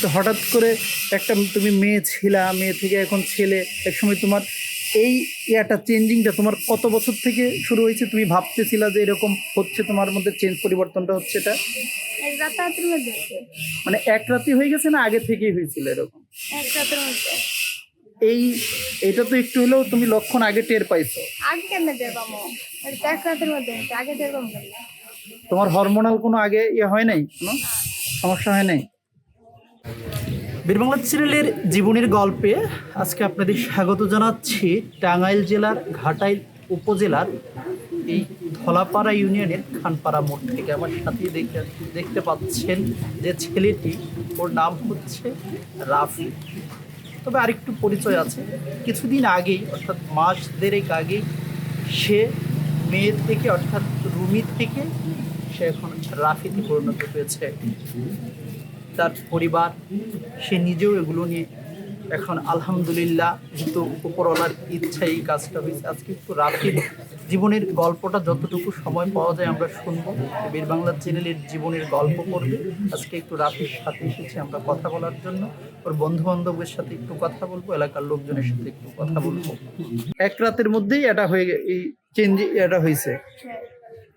তো হঠাৎ করে একটা তুমি মেয়ে ছিলা মেয়ে থেকে এখন ছেলে একসময় তোমার এই ইয়াটা চেঞ্জিংটা তোমার কত বছর থেকে শুরু হয়েছে? তুমি ভাবতেছিলা যে এরকম হচ্ছে তোমার মধ্যে চেঞ্জ পরিবর্তনটা হচ্ছে এটা? এক। মানে এক রাতি হয়ে গেছে না আগে থেকেই হয়েছিল এরকম? এক রাতের মধ্যে। এই এটা তো একটু হলেও তুমি লক্ষণ আগে টের পাইছো। আগে টের পাবো? এক রাতের মধ্যে আগে টের পাবো তোমার হরমোনাল কোনো আগে ইয়ে হয় নাই? কোনো সমস্যা হয় নাই? বীরবাংলা চ্যানেলের জীবনের গল্পে আজকে আপনাদের স্বাগত জানাচ্ছি টাঙ্গাইল জেলার ঘাটাইল উপজেলার এই ধলাপাড়া ইউনিয়নের খানপাড়া মোড় থেকে। আমার সাথে দেখতে দেখতে পাচ্ছেন যে ছেলেটি, ওর নাম হচ্ছে রাফি। তবে আরেকটু পরিচয় আছে। কিছুদিন আগেই, অর্থাৎ মাস দেড়েক আগেই, সে মেয়ের থেকে, অর্থাৎ রুমি থেকে, সে এখন রাফিতে পরিণত হয়েছে। তার পরিবার, সে নিজেও এগুলো নিয়ে এখন আলহামদুলিল্লাহ যেহেতু উপরওয়ালার ইচ্ছা এই কাজটা হয়েছে। আজকে একটু রাফির জীবনের গল্পটা যতটুকু সময় পাওয়া যায় আমরা শুনব। বীর বাংলা চ্যানেলের জীবনের গল্প করবে। আজকে একটু রাফির সাথে এসেছি আমরা কথা বলার জন্য। ওর বন্ধু বান্ধবের সাথে একটু কথা বলব, এলাকার লোকজনের সাথে একটু কথা বলব। এক রাতের মধ্যেই এটা হয়ে এই চেঞ্জ এটা হয়েছে। হ্যাঁ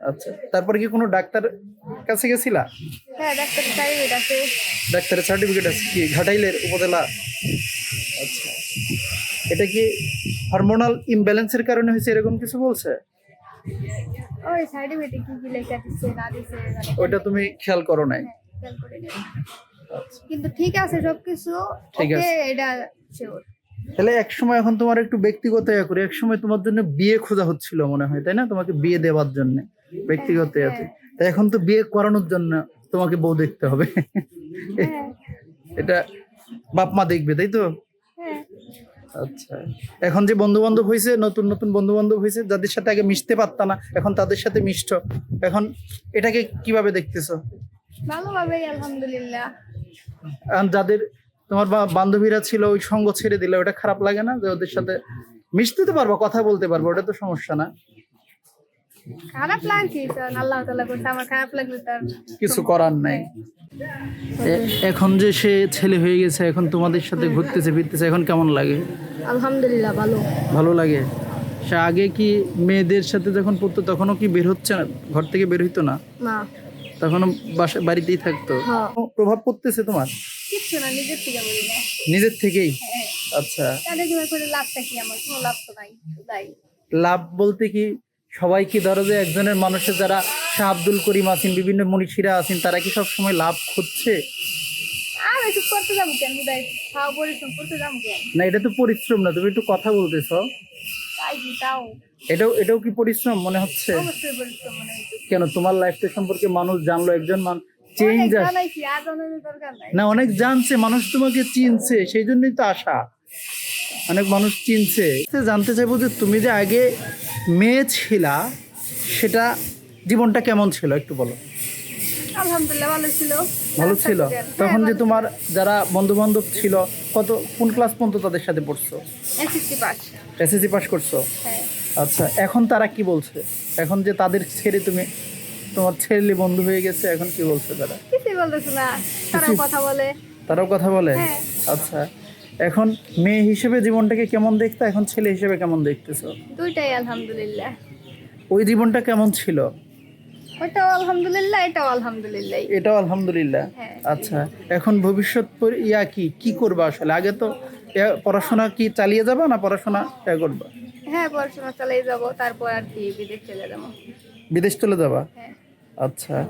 আচ্ছা তারপরে কি কোনো ডাক্তার কাছে গেছিলা? হ্যাঁ ডাক্তার সার্টিফিকেট আছে। ডাক্তারের সার্টিফিকেট আছে কি? ঘাটাইলের উপজেলা। আচ্ছা এটা কি হরমোনাল ইমব্যালেন্সের কারণে হয়েছে এরকম কিছু বলছে? ওই সার্টিফিকেটে কি কি লেখা দিচ্ছে না দিচ্ছে মানে ওইটা তুমি খেয়াল করো নাই? হ্যাঁ, খেয়াল করে নিই। আচ্ছা। কিন্তু ঠিক আছে সবকিছু ঠিক ওকে আছে। এটা শিওর তাহলে এক সময় এখন তোমার একটু ব্যক্তিগত ইয়ে করে এক সময় তোমার জন্য বিয়ে খোঁজা হচ্ছিল মনে হয় তাই না? তোমাকে বিয়ে দেওয়ার জন্য। ব্যক্তিগত হ্যাঁ, আছে। তাই এখন তো বিয়ে করানোর জন্য তোমাকে বউ দেখতে হবে। হ্যাঁ। এটা বাপ মা দেখবে তাই তো? হ্যাঁ। আচ্ছা। এখন যে বন্ধু বান্ধব হয়েছে নতুন নতুন বন্ধু বান্ধব হয়েছে যাদের সাথে আগে মিশতে পারতা না এখন তাদের সাথে মিষ্ট। এখন এটাকে কীভাবে দেখতেছো? ভালোভাবেই আলহামদুলিল্লাহ। আর যাদের তোমার বা- বান্ধবীরা ছিল ওই সঙ্গ ছেড়ে দিলে ওটা খারাপ লাগে না? যে ওদের সাথে মিশতে তো পারব কথা বলতে পারব ওটা তো সমস্যা না। খারাপ লাগছে আল্লাহ তালা করছে আমার খারাপ লাগলে তার কিছু করার নাই। এখন যে সে ছেলে হয়ে গেছে এখন তোমাদের সাথে ঘুরতেছে ফিরতেছে এখন কেমন লাগে? আলহামদুলিল্লাহ ভালো। ভালো লাগে? সে আগে কি মেয়েদের সাথে যখন পড়তো তখনও কি বের হচ্ছে না? ঘর থেকে বের হইতো না? না। তখনও বাসা বাড়িতেই থাকতো? হ্যাঁ। প্রভাব পড়তেছে তোমার? না নিজের থেকে নিজের থেকেই? হ্যাঁ। আচ্ছা। করে লাভটা কি আমার? কোনো লাভ তো নাই তাই। লাভ বলতে কি সবাই কি ধরো যে একজনের মানুষের যারা শাহ আব্দুল করিম আছেন বিভিন্ন মনীষীরা আছেন তারা কি সব সময় লাভ খুঁজছে? না এটা তো পরিশ্রম না তুমি একটু কথা বলতেছো। এটাও এটাও কি পরিশ্রম মনে হচ্ছে? কেন তোমার লাইফটা সম্পর্কে মানুষ জানলো একজন মান চেঞ্জ না অনেক জানছে মানুষ তোমাকে চিনছে সেই জন্যই তো আশা। অনেক মানুষ চিনছে। জানতে চাইব যে তুমি যে আগে মেয়ে ছিলা সেটা জীবনটা কেমন ছিল? একটু বলো। আলহামদুলিল্লাহ ভালো ছিল। ভালো ছিল? হ্যাঁ, তখন যে তোমার যারা বন্ধু বান্ধব ছিল কত কোন ক্লাস পর্যন্ত তাদের সাথে পড়ছো? SSC pass. এসএসসি পাস করছ? হ্যাঁ। আচ্ছা এখন তারা কি বলছে? এখন যে তাদের ছেড়ে তুমি তোমার ছেলে বন্ধু হয়ে গেছে এখন কি বলছে তারা? কিছুই বলতেছে না। তারাও কথা বলে। তারাও কথা বলে? হ্যাঁ। আচ্ছা। এখন মেয়ে হিসেবে জীবনটাকে কেমন দেখতে এখন ছেলে হিসেবে কেমন দেখতেছো? দুইটাই আলহামদুলিল্লাহ। ওই জীবনটা কেমন ছিল? ওইটাও আলহামদুলিল্লাহ এটাও আলহামদুলিল্লাহ। এটাও আলহামদুলিল্লাহ। হ্যাঁ। আচ্ছা এখন ভবিষ্যৎ পরি- ইয়া কি কি করবা আসলে? আগে তো পড়াশোনা কি চালিয়ে যাবা না পড়াশোনা ইয়া করবা? হ্যাঁ পড়াশোনা চালিয়ে যাব তারপর আর কি বিদেশ চলে যাব। বিদেশ চলে যাবা? হ্যাঁ। আচ্ছা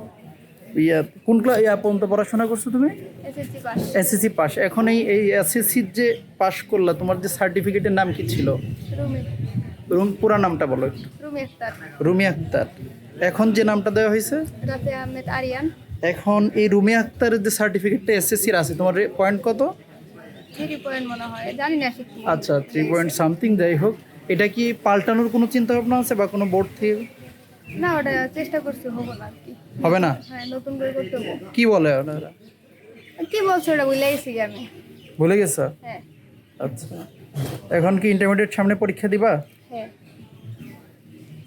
ইয়া কোন ক্লাস ইয়া পর্যন্ত পড়াশোনা করছ তুমি? এসএসসি পাস এসএসসি পাস এখন এই এই এসএসসির যে পাস করলা তোমার যে সার্টিফিকেটের নাম কি ছিল? রুম। পুরা নামটা বলো একটু। রুমি আক্তার। রুমি আক্তার। এখন যে নামটা দেওয়া হয়েছে? রাতে আহমেদ আরিয়ান। এখন এই রুমি আক্তারের যে সার্টিফিকেটটা এসএসসির আছে তোমার পয়েন্ট কত? থ্রি পয়েন্ট মনে হয়। জানি না ঠিক আচ্ছা থ্রি পয়েন্ট সামথিং যাই হোক। এটা কি পাল্টানোর কোনো চিন্তা ভাবনা আছে বা কোনো বোর্ড থেকে? না ওটা চেষ্টা করছি হব না আর কি। হবে না? হ্যাঁ নতুন করে করতে হব। কি বলে ওনারা? কি বলছো ওটা গেছি আমি। ভুলে গেছো? হ্যাঁ। আচ্ছা। এখন কি ইন্টারমিডিয়েট সামনে পরীক্ষা দিবা? হ্যাঁ।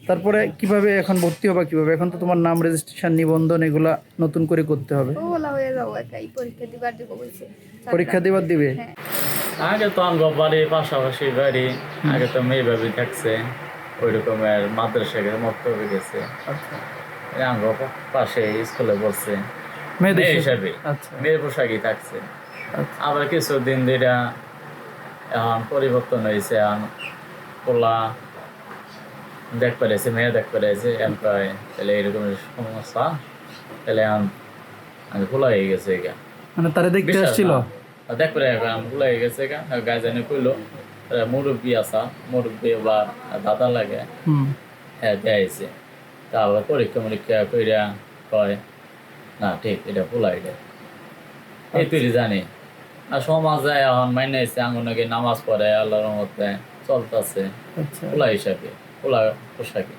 তারপরে কীভাবে এখন ভর্তি হবা কীভাবে? এখন তো তোমার নাম রেজিস্ট্রেশন নিবন্ধন এগুলা নতুন করে করতে হবে। ও হয়ে যাব একাই পরীক্ষা দিবার দিব বলছে। পরীক্ষা দেবার দিবে? হ্যাঁ। আগে তো আঙ্গ বাড়ি পাশাপাশি বাড়ি আগে তো মেয়ে ভাবি থাকছে। ওই রকমের মাদ্রাসা গেছে মক্তবে গেছে আঙ্গ পাশে স্কুলে পড়ছে। মেয়ে হিসাবে। আচ্ছা। মেয়ের পোশাকই থাকছে। আচ্ছা। আবার কিছুদিন ধরে এখন পরিবর্তন হয়েছে। এখন পোলা দেখ পেরেছে মেয়ে দেখ পেরেছে। এম কয় তাহলে এরকম সমস্যা তাহলে এখন আমি খোলা হয়ে গেছে মানে তারা দেখতে আসছিল? দেখ পরে এখন খোলা হয়ে গেছে গা। গায়ে জানে কইলো। মুরব্বী আসা মুরব্বী বা দাদা লাগে হ্যাঁ দেয়াইছে তাহলে পরীক্ষা মরীক্ষা কইরা কয় না ঠিক এটা খোলা এটা এই তুই জানি। আর সমাজে এখন মাইনে এসে আঙ্গনকে নামাজ পড়ে আল্লাহর মধ্যে চলতেছে। ওলা হিসাবে ওলা পোশাকে।